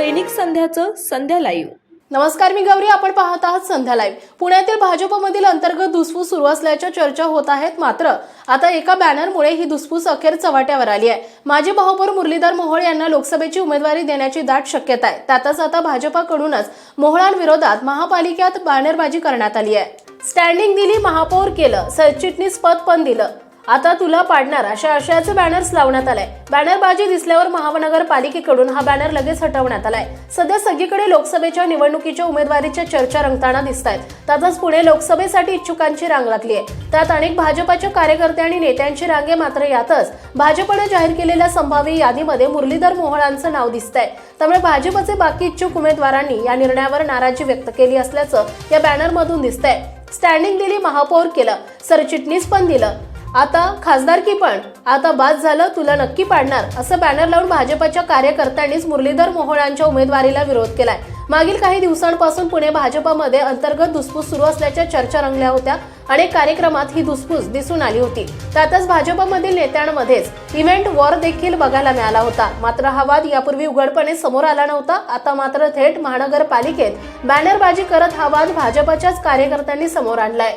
दैनिक संध्याचं संध्या live. नमस्कार मी गौरी आपण पाहत आहात संध्या लाईव्ह. पुण्यातील भाजपमधील अंतर्गत धुसफूस सुरू असल्याच्या चर्चा होत आहेत मात्र आता एका बॅनरमुळे ही धुसफूस अखेर चव्हाट्यावर आली आहे. माजी महापौर मुरलीधर मोहोळ यांना लोकसभेची उमेदवारी देण्याची दाट शक्यता आहे. त्यातच आता भाजपाकडूनच मोहळांविरोधात महापालिकेत बॅनरबाजी करण्यात आली आहे. स्टँडिंग दिली महापौर केलं सरचिटणीस पद पण दिलं. आता तुला पाडणार अशा आशयाचे बॅनर्स लावण्यात आलाय. बॅनरबाजी दिसल्यावर महानगरपालिकेकडून हा बॅनर लगेच हटवण्यात आलाय. सध्या सगळीकडे लोकसभेच्या निवडणुकीच्या उमेदवारीच्या चर्चा रंगताना दिसत आहेत त्यातच पुणे लोकसभेसाठी इच्छुकांची रांग लागली आहे. त्यात अनेक भाजपाच्या कार्यकर्ते आणि नेत्यांची रांगे मात्र यातच. भाजपने जाहीर केलेल्या संभाव्य यादीमध्ये मुरलीधर मोहळांचं नाव दिसतंय. त्यामुळे भाजपचे बाकी इच्छुक उमेदवारांनी या निर्णयावर नाराजी व्यक्त केली असल्याचं या बॅनरमधून दिसतंय. स्टँडिंग दिली महापौर केलं. सरचिटणीस पण दिलं. आता खासदारकी पण. आता बाद झालं तुला नक्की पाडणार असं बॅनर लावून भाजपच्या कार्यकर्त्यांनीच मुरलीधर मोहोळांच्या उमेदवारीला विरोध केलाय. मागील काही दिवसांपासून पुणे भाजपमध्ये अंतर्गत धुसफूस सुरू असल्याच्या चर्चा रंगल्या होत्या अनेक कार्यक्रमात ही धुसफूस दिसून आली होती. त्यातच भाजपमधील नेत्यांमध्येच इव्हेंट वॉर देखील बघायला मिळाला होता. मात्र हा वाद यापूर्वी उघडपणे समोर आला नव्हता. आता मात्र थेट महानगरपालिकेत बॅनरबाजी करत हा वाद भाजपच्याच कार्यकर्त्यांनी समोर आणलाय.